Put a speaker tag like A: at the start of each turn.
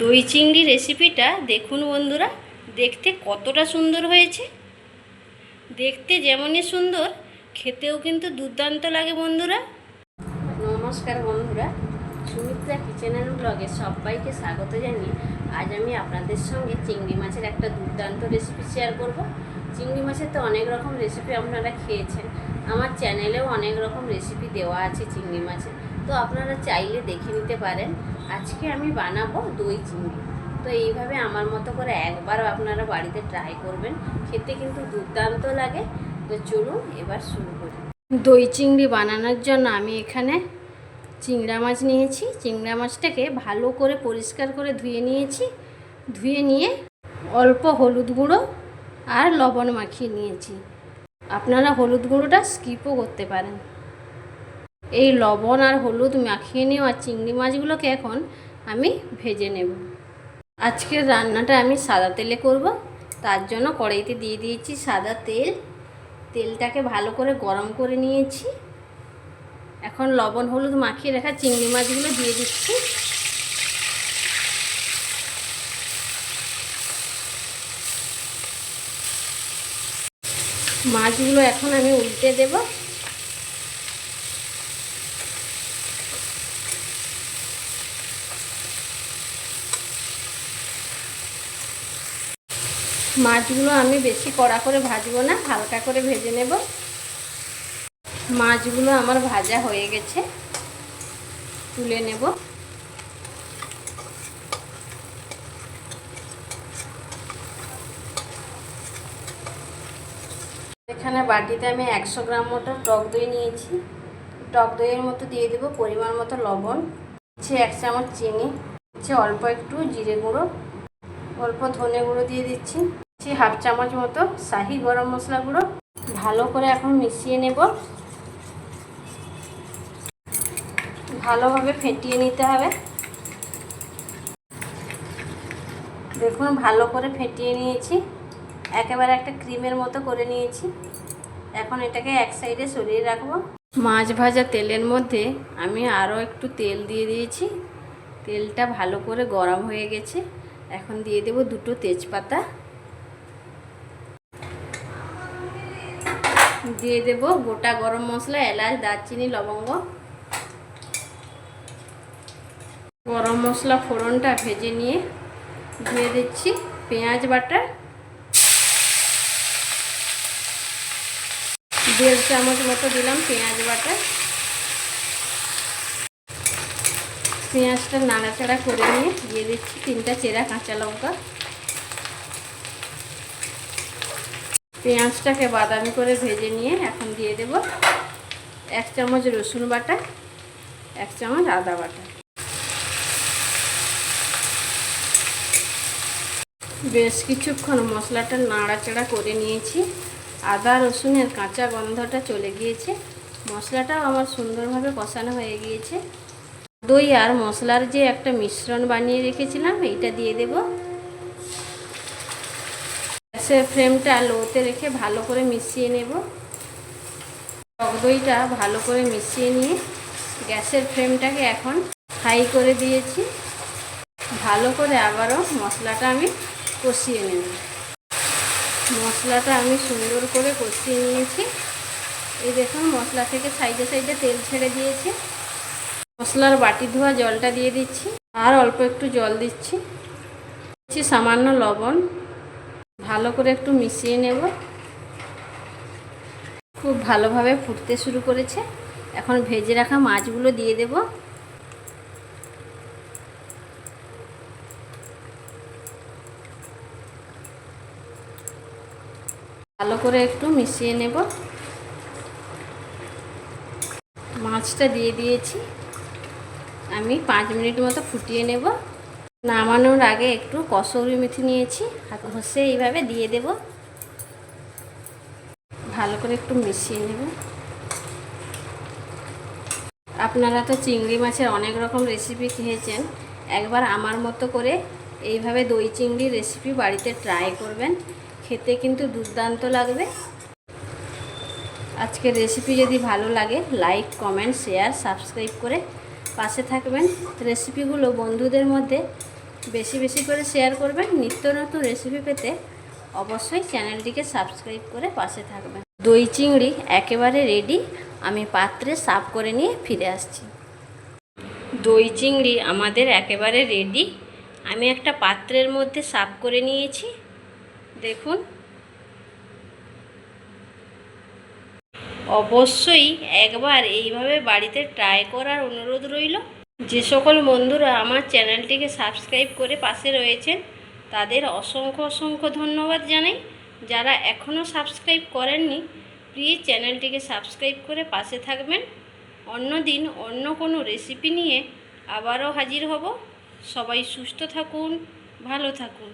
A: দই চিংড়ি রেসিপিটা দেখুন বন্ধুরা, দেখতে কতটা সুন্দর হয়েছে। দেখতে যেমনই সুন্দর, খেতেও কিন্তু দুর্দান্ত লাগে বন্ধুরা। নমস্কার বন্ধুরা, সুমিত্রা কিচেন অ্যান্ড ব্লগে সবাইকে স্বাগত জানিয়ে আজ আমি আপনাদের সঙ্গে চিংড়ি মাছের একটা দুর্দান্ত রেসিপি শেয়ার করব। চিংড়ি মাছের তো অনেক রকম রেসিপি আপনারা খেয়েছেন। আমার চ্যানেলেও অনেক রকম রেসিপি দেওয়া আছে চিংড়ি মাছের। তো আপনারা চাইলে দেখে নিতে পারেন। আজকে আমি বানাবো দই চিংড়ি তো এইভাবে আমার মতো করে একবার আপনারা বাড়িতে ট্রাই করবেন। খেতে কিন্তু দুর্দান্ত লাগে। তো চলুন এবার শুরু করি। দই চিংড়ি বানানোর জন্য আমি এখানে চিংড়া মাছ নিয়েছি। চিংড়া মাছটাকে ভালো করে পরিষ্কার করে ধুয়ে নিয়েছি। ধুয়ে নিয়ে অল্প হলুদ গুঁড়ো আর লবণ মাখিয়ে নিয়েছি। আপনারা হলুদ গুঁড়োটা স্কিপও করতে পারেন। এই লবণ আর হলুদ মাখিয়ে নেওয়া চিংড়ি মাছগুলোকে এখন আমি ভেজে নেব। আজকের রান্নাটা আমি সাদা তেলে করব। তার জন্য কড়াইতে দিয়ে দিয়েছি সাদা তেল। তেলটাকে ভালো করে গরম করে নিয়েছি। এখন লবণ হলুদ মাখিয়ে রাখা চিংড়ি মাছগুলো দিয়ে দিচ্ছি। মাছগুলো এখন আমি উল্টে দেব। মাছগুলো আমি বেশি কড়া করে ভাজবো না, হালকা করে ভেজে নেব। মাছগুলো আমার ভাজা হয়ে গেছে, তুলে নেব। এখানে বাটিতে আমি একশো গ্রাম মতো টক দই নিয়েছি। টক দইয়ের মতো দিয়ে দেবো পরিমাণ মতো লবণ হচ্ছে এক চামচ চিনি হচ্ছে অল্প একটু জিরে গুঁড়ো, অল্প ধনে গুঁড়ো দিয়ে দিচ্ছি। দিচ্ছি হাফ চামচ মতো শাহি গরম মশলা গুঁড়ো। ভালো করে এখন মিশিয়ে নেব। ভালোভাবে ফেটিয়ে নিতে হবে। দেখুন, ভালো করে ফেটিয়ে নিয়েছি। একেবারে একটা ক্রিমের মতো করে নিয়েছি। এখন এটাকে এক সাইডে সরিয়ে রাখব। মাছ ভাজা তেলের মধ্যে আমি আরও একটু তেল দিয়ে দিয়েছি। তেলটা ভালো করে গরম হয়ে গেছে। এখন দিয়ে দেব দুটো তেজপাতা। দিয়ে দেব গোটা গরম মশলা, এলাচ, দারচিনি, লবঙ্গ। গরম মশলা ফোড়নটা ভেজে নিয়ে দিয়ে দিচ্ছি পেঁয়াজ বাটা। দেড় চামচ মতো দিলাম পেঁয়াজ বাটা। পেঁয়াজটা নাড়াচাড়া করে নিয়ে দিয়ে দিচ্ছি তিনটা চেরা কাঁচা লঙ্কা। পেঁয়াজটাকে বাদামি করে ভেজে নিয়ে এখন দিয়ে দেব এক চামচ রসুন বাটা, এক চামচ আদা বাটা। বেশ কিছুক্ষণ মশলাটা নাড়াচাড়া করে নিয়েছি। আদা, রসুনের কাঁচা গন্ধটা চলে গিয়েছে। মশলাটাও আমার সুন্দরভাবে কষানো হয়ে গিয়েছে। দই আর মশলার যে একটা মিশ্রণ বানিয়ে রেখেছিলাম, এইটা দিয়ে দেব। গ্যাসের ফ্লেমটা লোতে রেখে ভালো করে মিশিয়ে নেব। টক দইটা ভালো করে মিশিয়ে নিয়ে গ্যাসের ফ্লেমটাকে এখন হাই করে দিয়েছি। ভালো করে আবারও মশলাটা আমি কষিয়ে নেব। মশলাটা আমি সুন্দর করে কষিয়ে নিয়েছি। এই দেখুন মশলা থেকে সাইডে সাইডে তেল ছেড়ে দিয়েছে। মশলার বাটি ধোয়া জলটা দিয়ে দিচ্ছি। আর অল্প একটু জল দিচ্ছি। দিচ্ছি সামান্য লবণ। ভালো করে একটু মিশিয়ে নেব। খুব ভালোভাবে ফুটতে শুরু করেছে। এখন ভেজে রাখা মাছগুলো দিয়ে দেব। ভালো করে একটু মিশিয়ে নেব। মাছটা দিয়ে দিয়েছি। আমি পাঁচ মিনিট মতো ফুটিয়ে নেব। নামানোর আগে একটু কসৌরি মেথি নিয়েছি ঘষে এইভাবে দিয়ে দেব। ভালো করে একটু মিশিয়ে নেব। আপনারা তো চিংড়ি মাছের অনেক রকম রেসিপি খেয়েছেন, একবার আমার মতো করে এইভাবে দই চিংড়ি রেসিপি বাড়িতে ট্রাই করবেন, খেতে কিন্তু দুর্দান্ত লাগবে। আজকের রেসিপি যদি ভালো লাগে লাইক কমেন্ট শেয়ার সাবস্ক্রাইব করে পাশে থাকবেন। রেসিপিগুলো বন্ধুদের মধ্যে বেশি বেশি করে শেয়ার করবেন। নিত্য নতুন রেসিপি পেতে অবশ্যই চ্যানেলটিকে সাবস্ক্রাইব করে পাশে থাকবেন। দই চিংড়ি একেবারে রেডি আমি পাত্রে সাফ করে নিয়ে ফিরে আসছি। দই চিংড়ি আমাদের একেবারে রেডি আমি একটা পাত্রের মধ্যে সাফ করে নিয়েছি। দেখুন। অবশ্যই একবার এইভাবে বাড়িতে ট্রাই করার অনুরোধ রইল। যে সকল বন্ধুরা আমার চ্যানেলটিকে সাবস্ক্রাইব করে পাশে রয়েছেন, তাদের অসংখ্য অসংখ্য ধন্যবাদ জানাই। যারা এখনও সাবস্ক্রাইব করেননি প্লিজ চ্যানেলটিকে সাবস্ক্রাইব করে পাশে থাকবেন। অন্য দিন অন্য কোনো রেসিপি নিয়ে আবারও হাজির হব। সবাই সুস্থ থাকুন, ভালো থাকুন।